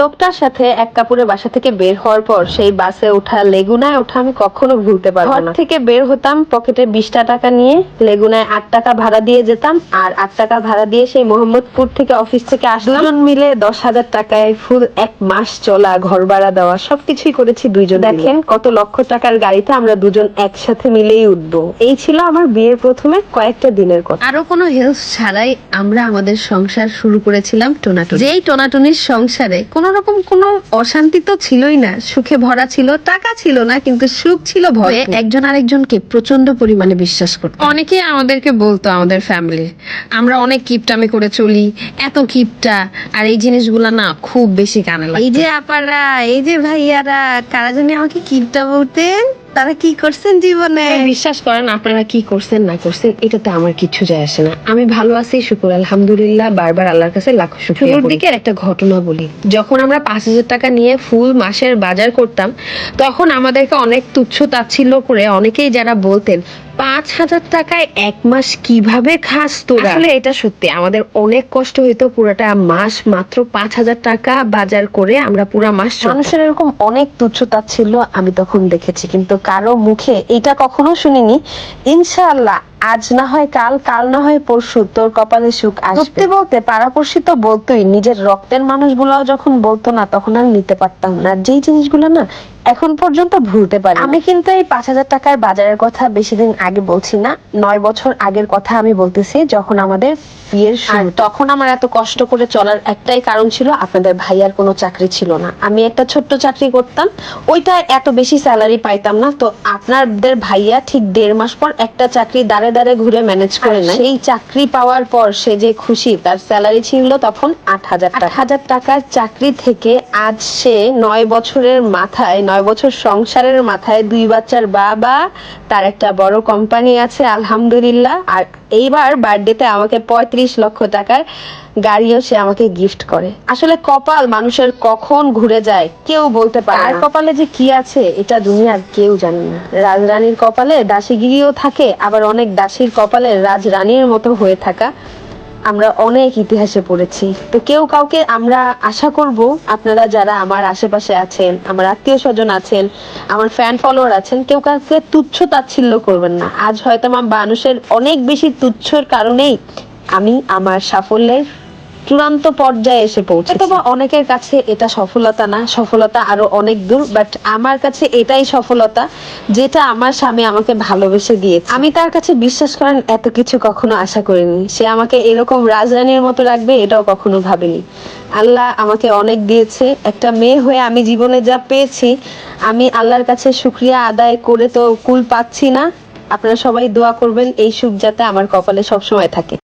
লোকটার সাথে এক কাপড়ে বাসা থেকে বের হওয়ার পর সেই বাসে ওঠা লেগুনায় ওঠা আমি কখনো ভুলতে পারব না। ঘর থেকে বের হতাম পকেটে বিশটা টাকা নিয়ে লেগুনায় আট টাকা ভাড়া দিয়ে যেতাম আর আট টাকা ভাড়া দিয়ে সেই মোহাম্মদপুর থেকে অফিস থেকে আসলাম মিলে দশ হাজার টাকায় ফুল এক মাস চলা ঘর ভাড়া দেওয়া সবকিছুই করেছি দুইজন দেখেন কত লক্ষ টাকার গাড়িতে আমরা দুজন একসাথে মিলেই উঠবো। এই ছিল আমার বিয়ের প্রথমে কয়েকটা দিনের কথা। আরও কোনো হেল্প ছাড়াই আমরা আমাদের সংসার শুরু করেছিলাম টোনাটুনি। যেই টোনাটুনির সংসারে কোনো রকম কোনো অশান্তি তো ছিলই না। সুখে ভরা ছিল টাকা ছিল না কিন্তু সুখ ছিল ভয়ে একজন আরেকজনকে প্রচণ্ড পরিমাণে বিশ্বাস করতো অনেকে আমাদেরকে বলতো আমাদের ফ্যামিলি আমরা অনেক কিপটামি করে চলি এত কিপটা আর এই জিনিসগুলো না খুব বেশি কানে লাগে এই যে আপারা এই যে ভাইয়ারা কারা জানি আমাকে কিপটা বলতেন? তারা কি করছেন জীবনে? বিশ্বাস করেন আপনারা কি করছেন না করছেন এটাতে আমার কিছু যায় আসে না। আমি ভালো আছি শুকুর আলহামদুলিল্লাহ বারবার আল্লাহর কাছে লাখো শুকুর শুরুর দিকে একটা ঘটনা বলি। যখন আমরা পাঁচ হাজার টাকা নিয়ে ফুল মাসের বাজার করতাম তখন আমাদেরকে অনেক তুচ্ছ তাচ্ছিল্য করে অনেকেই যারা বলতেন পাঁচ হাজার টাকায় এক মাস কীভাবে খাস তোরা? আসলে এটা সত্যি আমাদের অনেক কষ্ট হইতো পুরোটা মাস মাত্র পাঁচ হাজার টাকা বাজার করে আমরা পুরা মাস মানুষের এরকম অনেক তুচ্ছতা ছিল আমি তখন দেখেছি কিন্তু কারও মুখে এটা কখনো শুনিনি। ইনশাআল্লাহ আজ না হয় কাল কাল না হয় পরশু তোর কপালে সুখ আসবে। সত্যি বলতে পাড়াপড়শি তো বলতোই নিজের রক্তের মানুষগুলো যখন বলতো না তখন আর নিতে পারতাম না। যেই জিনিসগুলো না এখন পর্যন্ত ভুলতে পারি আমি কিন্তু এই পাঁচ হাজার টাকার বাজারের কথা বেশি দিন আগে বলছি না। নয় বছর আগের কথা আমি বলতেছি যখন আমাদের বিয়ের শুরু। তখন আমার এত কষ্ট করে চলার একটাই কারণ ছিল আপনাদের ভাইয়ার কোনো চাকরি ছিল না। আমি একটা ছোট্ট চাকরি করতাম ওইটা এত বেশি স্যালারি পাইতাম না। তো আপনাদের ভাইয়া ঠিক দেড় মাস পর একটা চাকরি দাঁড়ে দাঁড়ে ঘুরে ম্যানেজ করে নেয়। এই চাকরি পাওয়ার পর সে যে খুশি তার স্যালারি ছিল তখন আট হাজার আট হাজার টাকার চাকরি থেকে আজ সে নয় বছরের মাথায় নয় বছর সংসারের মাথায় দুই বাচ্চার বাবা তার একটা বড় কোম্পানি আছে আলহামদুলিল্লাহ। আর এইবার বার্থডেতে আমাকে পঁয়ত্রিশ লক্ষ টাকার গাড়িও সে আমাকে গিফট করে। আসলে কপাল মানুষের কখন ঘুরে যায় কেউ বলতে পারে আর কপালে যে কি আছে, এটা দুনিয়ার কেউ জানে না। রাজরানীর কপালে দাসীগিরিও থাকে, আবার অনেক দাসীর কপালে রাজরানীর মতো হয়ে থাকা আমরা অনেক ইতিহাসে পড়েছি। তো কেউ কাউকে আমরা আশা করব, আপনারা যারা আমার আশেপাশে আছেন, আমার আত্মীয় স্বজন আছেন, আমার ফ্যান ফলোয়ার আছেন, কেউ কাউকে তুচ্ছ তাচ্ছিল্য করবেন না। আজ হয়তো আমার মানুষের অনেক বেশি তুচ্ছর কারণেই আমি আমার সাফল্যের চূড়ান্ত পর্যায়ে এসে পৌঁছে অথবা অনেকের কাছে এটা সফলতা না, সফলতা আরও অনেক দূর বাট আমার কাছে এটাই সফলতা যেটা আমার স্বামী আমাকে ভালোবেসে দিয়েছে। আমি তার কাছে বিশ্বাস করেন, এত কিছু কখনো আশা করিনি। সে আমাকে এরকম রাজরানীর মতো রাখবে, এটাও কখনো ভাবিনি। আল্লাহ আমাকে অনেক দিয়েছে। একটা মেয়ে হয়ে আমি জীবনে যা পেয়েছি, আমি আল্লাহর কাছে শুক্রিয়া আদায় করে তো কুল পাচ্ছি না। আপনারা সবাই দোয়া করবেন, এই সুখ যাতে আমার কপালে সবসময় থাকে।